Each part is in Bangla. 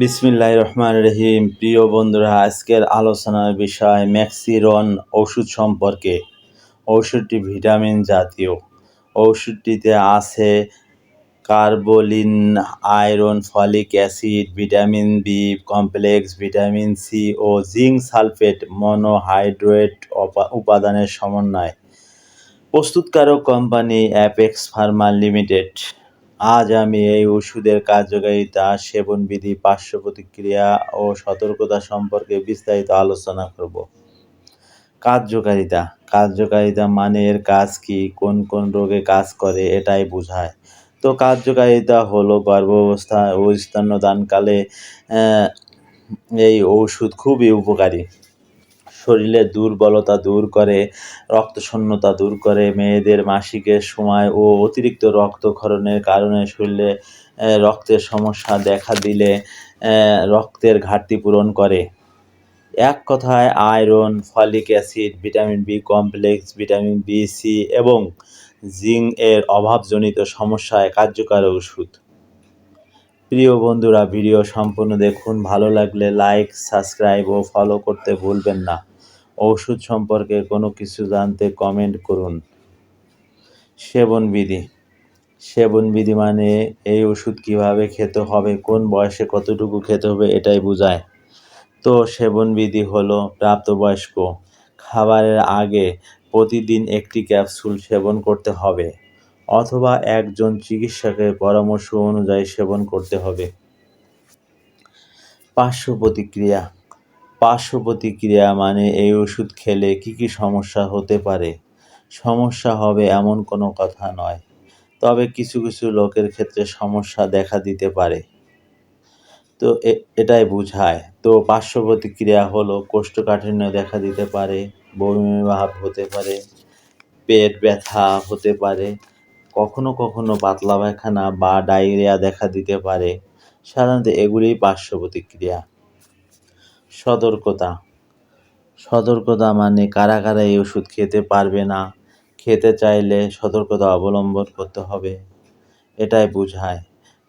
বিসমিল্লাহ রহমান রহিম। প্রিয় বন্ধুরা, আজকের আলোচনার বিষয় ম্যাক্সিরন ওষুধ সম্পর্কে। ওষুধটি ভিটামিন জাতীয়। ওষুধটিতে আছে কার্বোলিন, iron, folic acid, vitamin B complex, vitamin C ও জিঙ্ক সালফেট, মনোহাইড্রেট উপাদানের সমন্বয়। প্রস্তুতকারক কোম্পানি অ্যাপেক্স ফার্মা লিমিটেড। আজ আমি এই ওষুধের কার্যকারিতা, সেবনবিধি পার্শ্ব প্রতিক্রিয়া ও সতর্কতা সম্পর্কে বিস্তারিত আলোচনা করব। কার্যকারিতা। কার্যকারিতা মানে এর কাজ কি? কোন কোন রোগে কাজ করে? এটাই বোঝায়। তো কার্যকারিতা হলো গর্ভাবস্থা ও স্তন্যদানকালে এই ওষুধ খুবই উপকারী। শরীরের দুর্বলতা দূর করে, রক্তশূন্যতা দূর করে, মেয়েদের মাসিকের সময় ও অতিরিক্ত রক্তক্ষরণের কারণে শরীরে রক্তের সমস্যা দেখা দিলে রক্তের ঘাটতি পূরণ করে। এক কথায়, iron, folic acid, vitamin B complex, vitamin B, C এবং জিঙ্ক এর অভাবজনিত সমস্যায় কার্যকর ওষুধ। প্রিয় বন্ধুরা, ভিডিও সম্পূর্ণ দেখুন। ভালো লাগলে লাইক, সাবস্ক্রাইব ও ফলো করতে ভুলবেন না। ওষুধ সম্পর্কে কোনো কিছু জানতে কমেন্ট করুন। সেবনবিধি। সেবনবিধি মানে এই ওষুধ কীভাবে খেতে হবে, কোন বয়সে কতটুকু খেতে হবে এটাই বোঝায়। তো সেবনবিধি হলো প্রাপ্তবয়স্ক। খাবারের আগে প্রতিদিন একটি ক্যাপসুল সেবন করতে হবে অথবা একজন চিকিৎসকের পরামর্শ অনুযায়ী সেবন করতে হবে। পার্শ্ব প্রতিক্রিয়া। পার্শ্ব প্রতিক্রিয়া মানে এই ওষুধ খেলে কি কি সমস্যা হতে পারে? সমস্যা হবে এমন কোনো কথা নয়। তবে কিছু কিছু লোকের ক্ষেত্রে সমস্যা দেখা দিতে পারে। তো এটাই বোঝায়। তো পার্শ্ব প্রতিক্রিয়া হলো কোষ্ঠকাঠিন্য দেখা দিতে পারে, বমি ভাব হতে পারে, পেট ব্যথা হতে পারে, কখনো কখনো পাতলা পায়খানা বা ডায়রিয়া দেখা দিতে পারে। সাধারণত এগুলিই পার্শ্ব প্রতিক্রিয়া সতর্কতা। সতর্কতা মানে কারা কারা এই ওষুধ খেতে পারবে না, খেতে চাইলে সতর্কতা অবলম্বন করতে হবে, এটাই বোঝায়।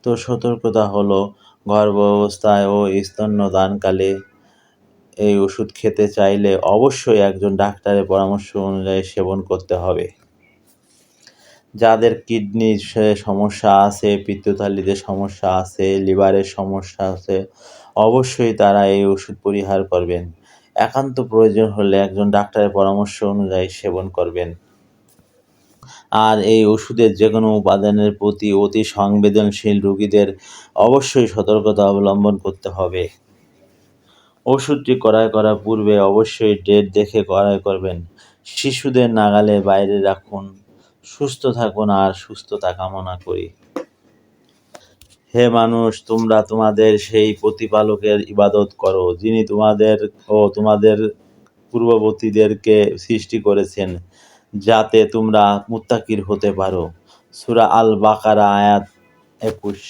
তো সতর্কতা হলো গর্ভ অবস্থায় ও স্তন্যদানকালে এই ওষুধ খেতে চাইলে অবশ্যই একজন ডাক্তারের পরামর্শ অনুযায়ী সেবন করতে হবে। যাদের কিডনির সমস্যা আছে পিত্তথালিতে সমস্যা আছে, লিভারের সমস্যা আছে, অবশ্যই তারা এই ওষুধ পরিহার করবেন। একান্ত প্রয়োজন হলে একজন ডাক্তারের পরামর্শ অনুযায়ী সেবন করবেন। আর এই ওষুধের যে কোনো উপাদানের প্রতি অতি সংবেদনশীল রোগীদের অবশ্যই সতর্কতা অবলম্বন করতে হবে। ওষুধটি ক্রয় করার পূর্বে অবশ্যই ডেট দেখে ক্রয় করবেন। শিশুদের নাগালে বাইরে রাখুন। সুস্থ থাকুন আর সুস্থতা কামনা করি। হে মানুষ, তোমরা তোমাদের সেই প্রতিপালকের ইবাদত করো, যিনি তোমাদের ও তোমাদের পূর্ববর্তীদেরকে সৃষ্টি করেছেন, যাতে তোমরা মুত্তাকির হতে পারো। সুরা আল বাকারা আয়াত একুশ।